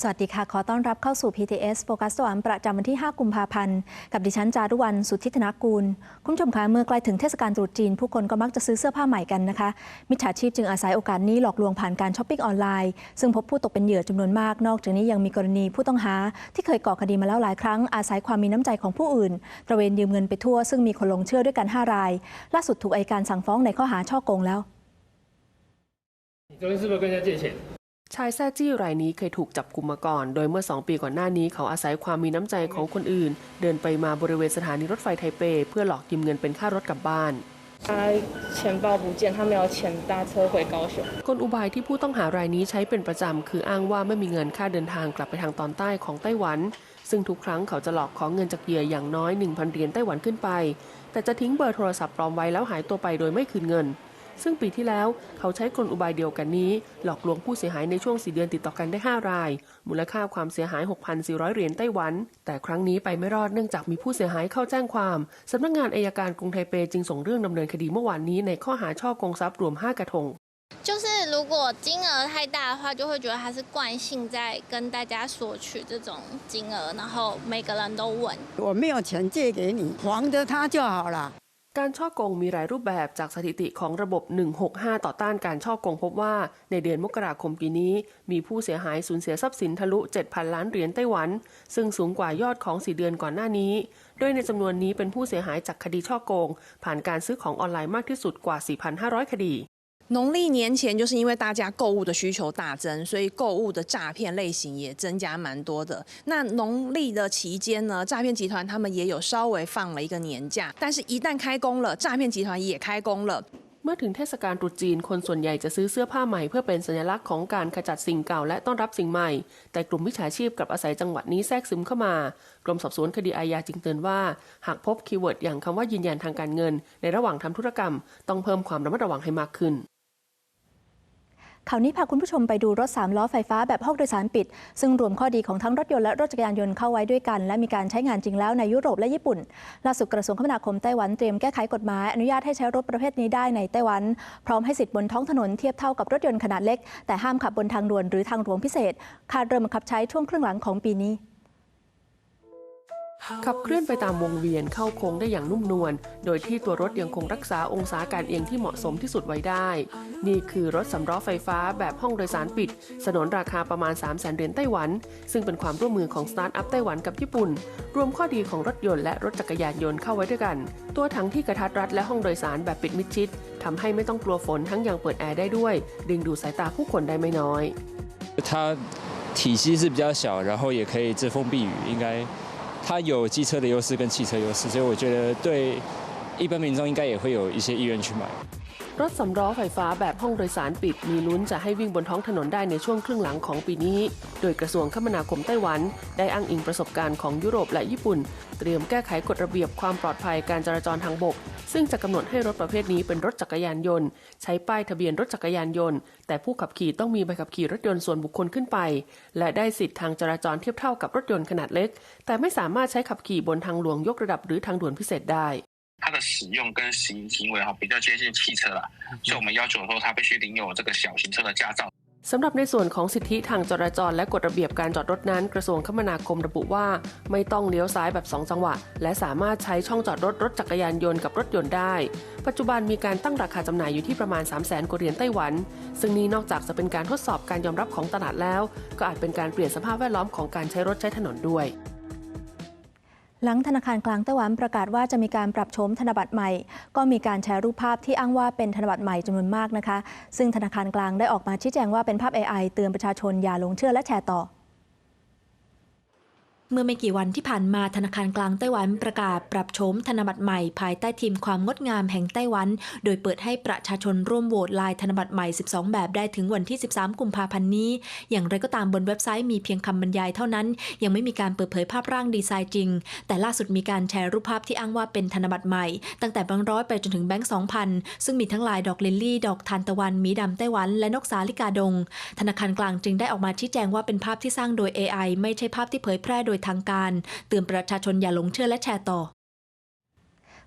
สวัสดีค่ะ ขอต้อนรับเข้าสู่ PTS โฟกัสสวรรค์ประจำวันที่ 5 กุมภาพันธ์ กับดิฉันจารุวรรณสุทธิธนกูล คุณผู้ชมคะเมื่อใกล้ถึงเทศกาลตรุษจีน ผู้คนก็มักจะซื้อเสื้อผ้าใหม่กันนะคะ มิจฉาชีพจึงอาศัยโอกาสนี้หลอกลวงผ่านการช้อปปิ้งออนไลน์ ซึ่งพบผู้ตกเป็นเหยื่อจำนวนมาก นอกจากนี้ยังมีกรณีผู้ต้องหา ที่เคยก่อคดีมาแล้วหลายครั้ง อาศัยความมีน้ำใจของผู้อื่น ตระเวนยืมเงินไปทั่ว ซึ่งมีคนลงเชื่อด้วยกัน 5 ราย ล่าสุดถูกอัยการสั่งฟ้องในข้อหาช่อโกงแล้ว 你昨天是不是跟人家借钱？ ายแท้จี้รายนี้เคยถูกจับกลุ่มมาก่อน โดยเมื่อ 2 ปีก่อนหน้านี้เขาอาศัยความมีน้ำใจของคนอื่น เดินไปมาบริเวณสถานีรถไฟไทเป เพื่อหลอกยืมเงินเป็นค่ารถกลับบ้านคนอุบายที่ผู้ต้องหารายนี้ใช้เป็นประจำ คืออ้างว่าไม่มีเงินค่าเดินทางกลับไปทางตอนใต้ของไต้หวัน ซึ่งทุกครั้งเขาจะหลอกขอเงินจากเหยื่ออย่างน้อย 1,000เหรียญไต้หวันขึ้นไป แต่จะทิ้งเบอร์โทรศัพท์ปลอมไว้แล้วหายตัวไปโดยไม่คืนเงิน ซึ่งปีที่แล้วเขาใช้กลอุบายเดียวกันนี้ หลอกลวงผู้เสียหายในช่วง 4 เดือนติดต่อกันได้ 5 ราย มูลค่าความเสียหาย 6,400 เหรียญไต้หวัน แต่ครั้งนี้ไปไม่รอดเนื่องจากมีผู้เสียหายเข้าแจ้งความสำนักงานอายการกรุงไทเปจึงส่งเรื่องดำเนินคดีเมื่อวานนี้ในข้อหาช่อกงทรัพย์รวม 5 กระทง 就是如果金额太大的话，就会觉得他是惯性在跟大家索取这种金额，然后每个人都问。我没有钱借给你，还着他就好了。 การช่อกงมีหลายรูปแบบจากสถิติของระบบ 165 ต่อต้านการช่อกงพบว่าในเดือนมกราคมปีนี้ มีผู้เสียหายสูญเสียทรัพย์สินทะลุ 7,000 ล้านเหรียญไต้หวัน ซึ่งสูงกว่ายอดของ 4 เดือนก่อนหน้านี้ โดยในจำนวนนี้เป็นผู้เสียหายจากคดีช่อกง ผ่านการซื้อของออนไลน์มากที่สุดกว่า 4,500 คดี 农历年前，就是因为大家购物的需求大增，所以购物的诈骗类型也增加蛮多的。那农历的期间呢，诈骗集团他们也有稍微放了一个年假，但是一旦开工了，诈骗集团也开工了。 เมื่อถึงเทศกาลตรุษจีน คนส่วนใหญ่จะซื้อเสื้อผ้าใหม่เพื่อเป็นสัญลักษณ์ของการขจัดสิ่งเก่าและต้อนรับสิ่งใหม่ แต่กลุ่มมิจฉาชีพกลับอาศัยจังหวะนี้แทรกซึมเข้ามา กรมสอบสวนคดีอาญาจึงเตือนว่า หากพบคีย์เวิร์ดอย่างคำว่ายืนยันทางการเงิน ในระหว่างทำธุรกรรม ต้องเพิ่มความระมัดระวังให้มากขึ้น ข่าวนี้พาคุณผู้ชมไปดูรถ 3 ล้อไฟฟ้าแบบห้องโดยสารปิด ซึ่งรวมข้อดีของทั้งรถยนต์และรถจักรยานยนต์เข้าไว้ด้วยกัน และมีการใช้งานจริงแล้วในยุโรปและญี่ปุ่น ล่าสุดกระทรวงคมนาคมไต้หวันเตรียมแก้ไขกฎหมายอนุญาตให้ใช้รถประเภทนี้ได้ในไต้หวัน พร้อมให้สิทธิ์บนท้องถนนเทียบเท่ากับรถยนต์ขนาดเล็ก แต่ห้ามขับบนทางด่วนหรือทางหลวงพิเศษ คาดเริ่มบังคับใช้ช่วงครึ่งหลังของปีนี้ ขับเคลื่อนไปตามวงเวียนเข้าโค้งได้อย่างนุ่มนวล โดยที่ตัวรถยังคงรักษาองศาการเอียงที่เหมาะสมที่สุดไว้ได้ นี่คือรถสำล้อไฟฟ้าแบบห้องโดยสารปิด สนนราคาประมาณ 3 0 0 0 0 0เหรียญไต้หวัน ซึ่งเป็นความร่วมมือของสตาร์ทอัพไต้หวันกับญี่ปุ่น รวมข้อดีของรถยนต์และรถจักรยานยนต์เข้าไว้ด้วยกัน ตัวถังที่กระทัดรัดและห้องโดยสารแบบปิดมิดชิดทำให้ไม่ต้องกลัวฝนทั้งยังเปิดแอร์ได้ด้วย ดึงดูดสายตาผู้คนได้ไม่น้อย 它体积是比较小，然后也可以遮风避雨，应该 它有机车的优势跟汽车优势，所以我觉得对一般民众应该也会有一些意愿去买。 รถสำล้อไฟฟ้าแบบห้องโดยสารปิด มีลุ้นจะให้วิ่งบนท้องถนนได้ในช่วงครึ่งหลังของปีนี้ โดยกระทรวงคมนาคมไต้หวัน ได้อ้างอิงประสบการณ์ของยุโรปและญี่ปุ่น เตรียมแก้ไขกฎระเบียบความปลอดภัยการจราจรทางบก ซึ่งจะกำหนดให้รถประเภทนี้เป็นรถจักรยานยนต์ ใช้ป้ายทะเบียนรถจักรยานยนต์ แต่ผู้ขับขี่ต้องมีใบขับขี่รถยนต์ส่วนบุคคลขึ้นไป และได้สิทธิ์ทางจราจรเทียบเท่ากับรถยนต์ขนาดเล็ก แต่ไม่สามารถใช้ขับขี่บนทางหลวงยกระดับหรือทางด่วนพิเศษได้ 它的使用跟行行为哈比较接近汽车啦，所以我们要求说它必须领有这个小型车的驾照。 สำหรับในส่วนของสิทธิทางจราจรและกฎระเบียบการจอดรถนั้น กระทรวงคมนาคมระบุว่า ไม่ต้องเลี้ยวซ้ายแบบ 2 จังหวะ และสามารถใช้ช่องจอดรถรถจักรยานยนต์กับรถยนต์ได้ ปัจจุบันมีการตั้งราคาจำหน่ายอยู่ที่ประมาณ 3 0 0 0 0นกว่าเหรียญไต้หวัน ซึ่งนี้นอกจากจะเป็นการทดสอบการยอมรับของตลาดแล้ว ก็อาจเป็นการเปลี่ยนสภาพแวดล้อมของการใช้รถใช้ถนนด้วย หลังธนาคารกลางไต้หวันประกาศว่าจะมีการปรับโฉมธนบัตรใหม่ ก็มีการแชร์รูปภาพที่อ้างว่าเป็นธนบัตรใหม่จำนวนมากนะคะ ซึ่งธนาคารกลางได้ออกมาชี้แจงว่าเป็นภาพ AI เตือนประชาชนอย่าหลงเชื่อและแชร์ต่อ เมื่อไม่กี่วันที่ผ่านมาธนาคารกลางไต้หวันประกาศปรับโฉมธนบัตรใหม่ ภายใต้ทีมความงดงามแห่งไต้หวัน โดยเปิดให้ประชาชนร่วมโหวตลายธนบัตรใหม่ 12 แบบได้ถึงวันที่ 13 กุมภาพันธ์นี้ อย่างไรก็ตามบนเว็บไซต์มีเพียงคำบรรยายเท่านั้น ยังไม่มีการเปิดเผยภาพร่างดีไซน์จริง แต่ล่าสุดมีการแชร์รูปภาพที่อ้างว่าเป็นธนบัตรใหม่ ตั้งแต่แบงค์ร้อยไปจนถึงแบงค์2,000ซึ่งมีทั้งลายดอกลิลลี่ ดอกทานตะวันมีดำไต้หวัน และนกสาลิกาดง ธนาคารกลางจึงได้ออกมาชี้แจงว่าเป็นภาพที่สร้างโดย AI ไม่ใช่ภาพที่เผยแพร่โดยทางการ เตือนประชาชนอย่าหลงเชื่อและแชร์ต่อ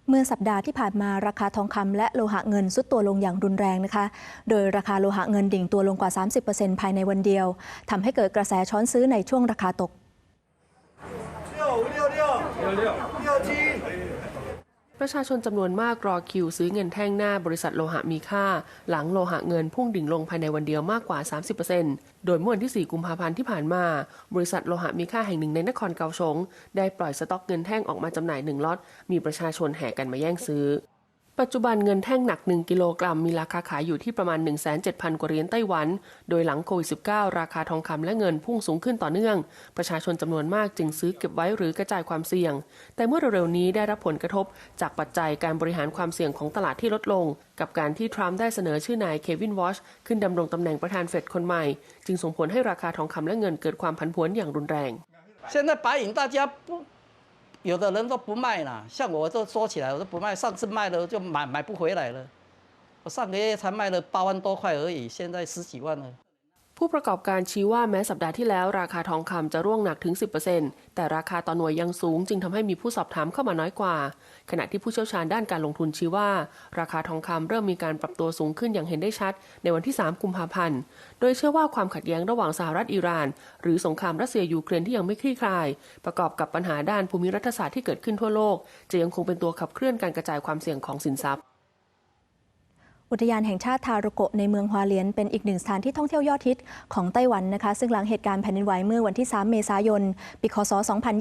เมื่อสัปดาห์ที่ผ่านมาราคาทองคำและโลหะเงินซุดตัวลงอย่างรุนแรงนะคะ โดยราคาโลหะเงินดิ่งตัวลงกว่า 30%ภายในวันเดียวทำให้เกิดกระแสช้อนซื้อในช่วงราคาตก ประชาชนจำนวนมากรอคิวซื้อเงินแท่งหน้าบริษัทโลหะมีค่า หลังโลหะเงินพุ่งดิ่งลงภายในวันเดียวมากกว่า 30%โดยเมื่อวันที่ 4 กุมภาพันธ์ที่ผ่านมา บริษัทโลหะมีค่าแห่งหนึ่งในนครเกาสงได้ปล่อยสต็อกเงินแท่งออกมาจำหน่ายหนึ่งล็อต มีประชาชนแห่กันมาแย่งซื้อ ปัจจุบันเงินแท่งหนัก 1 กิโลกรัมมีราคาขายอยู่ที่ประมาณ 1,700 กว่าเหรียญไต้หวัน โดยหลังโควิด -19 ราคาทองคำและเงินพุ่งสูงขึ้นต่อเนื่อง ประชาชนจำนวนมากจึงซื้อเก็บไว้หรือกระจายความเสี่ยง แต่เมื่อเร็วๆนี้ได้รับผลกระทบจากปัจจัยการบริหารความเสี่ยงของตลาดที่ลดลง กับการที่ทรัมป์ได้เสนอชื่อนายเควินวอชขึ้นดำรงตำแหน่งประธานเฟดคนใหม่ จึงส่งผลให้ราคาทองคำและเงินเกิดความผันผวนอย่างรุนแรง 现在白银大家不， 有的人都不卖了，像我都说起来，我都不卖，上次卖了就买买不回来了，我上个月才卖了八万多块而已，现在十几万了。 ผู้ประกอบการชี้ว่าแม้สัปดาห์ที่แล้วราคาทองคำจะร่วงหนักถึง 10%แต่ราคาต่อหน่วยยังสูงจึงทำให้มีผู้สอบถามเข้ามาน้อยกว่า ขณะที่ผู้เชี่ยวชาญด้านการลงทุนชี้ว่า ราคาทองคำเริ่มมีการปรับตัวสูงขึ้นอย่างเห็นได้ชัด ในวันที่ 3 กุมภาพันธ์ โดยเชื่อว่าความขัดแย้งระหว่างสหรัฐอิหร่าน หรือสงครามรัสเซียยูเครนที่ยังไม่คลี่คลาย ประกอบกับปัญหาด้านภูมิรัฐศาสตร์ที่เกิดขึ้นทั่วโลก จะยังคงเป็นตัวขับเคลื่อนการกระจายความเสี่ยงของสินทรัพย์ อุทยานแห่งชาติทารุโกะในเมืองฮวาเลียนเป็นอีกหนึ่งสถานที่ท่องเที่ยวยอดฮิตของไต้หวันนะคะ ซึ่งหลังเหตุการณ์แผ่นดินไหวเมื่อวันที่ 3 เมษายน ปีคศ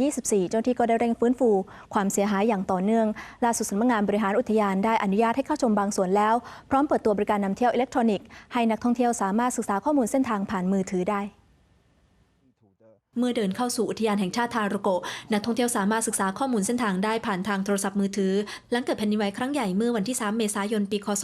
2024 เจ้าหน้าที่ก็ได้เร่งฟื้นฟู ความเสียหายอย่างต่อเนื่อง ล่าสุดสำนักงานบริหารอุทยานได้อนุญาตให้เข้าชมบางส่วนแล้ว พร้อมเปิดตัวบริการนำเที่ยวอิเล็กทรอนิกส์ให้นักท่องเที่ยวสามารถศึกษาข้อมูลเส้นทางผ่านมือถือได้ เมื่อเดินเข้าสู่อุทยานแห่งชาติทารโกะนักท่องเที่ยวสามารถศึกษาข้อมูลเส้นทางได้ผ่านทางโทรศัพท์มือถือ หลังเกิดแผ่นดินไหวครั้งใหญ่เมื่อวันที่ 3 เมษายน ปี คศ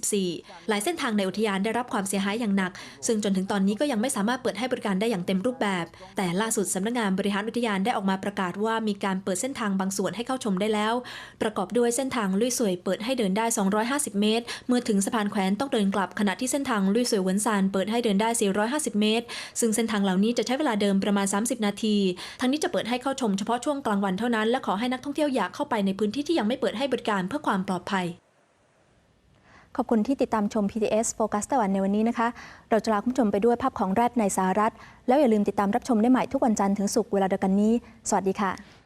2024 หลายเส้นทางในอุทยานได้รับความเสียหายอย่างหนัก ซึ่งจนถึงตอนนี้ก็ยังไม่สามารถเปิดให้บริการได้อย่างเต็มรูปแบบ แต่ล่าสุดสำนักงานบริหารอุทยานได้ออกมาประกาศว่ามีการเปิดเส้นทางบางส่วนให้เข้าชมได้แล้ว ประกอบด้วยเส้นทางลุยสวยเปิดให้เดินได้ 250 เมตร เมื่อถึงสะพานแขวนต้องเดินกลับขณะที่เส้นทางลุยสวยเวนซานเปิดให้เดินได้ 450 เมตร ซึ่งเส้นทางเหล่านี้จะใช้เวลาเดิมประประมาณ 30 นาที ทั้งนี้จะเปิดให้เข้าชมเฉพาะช่วงกลางวันเท่านั้น และขอให้นักท่องเที่ยวอยากเข้าไปในพื้นที่ที่ยังไม่เปิดให้บริการเพื่อความปลอดภัย ขอบคุณที่ติดตามชม PTS Focus ตะวันในวันนี้นะคะ เราจะลาคุณผู้ชมไปด้วยภาพของแรดในสหรัฐ แล้วอย่าลืมติดตามรับชมได้ใหม่ทุกวันจันทร์ถึงศุกร์เวลาเดียวกันนี้ สวัสดีค่ะ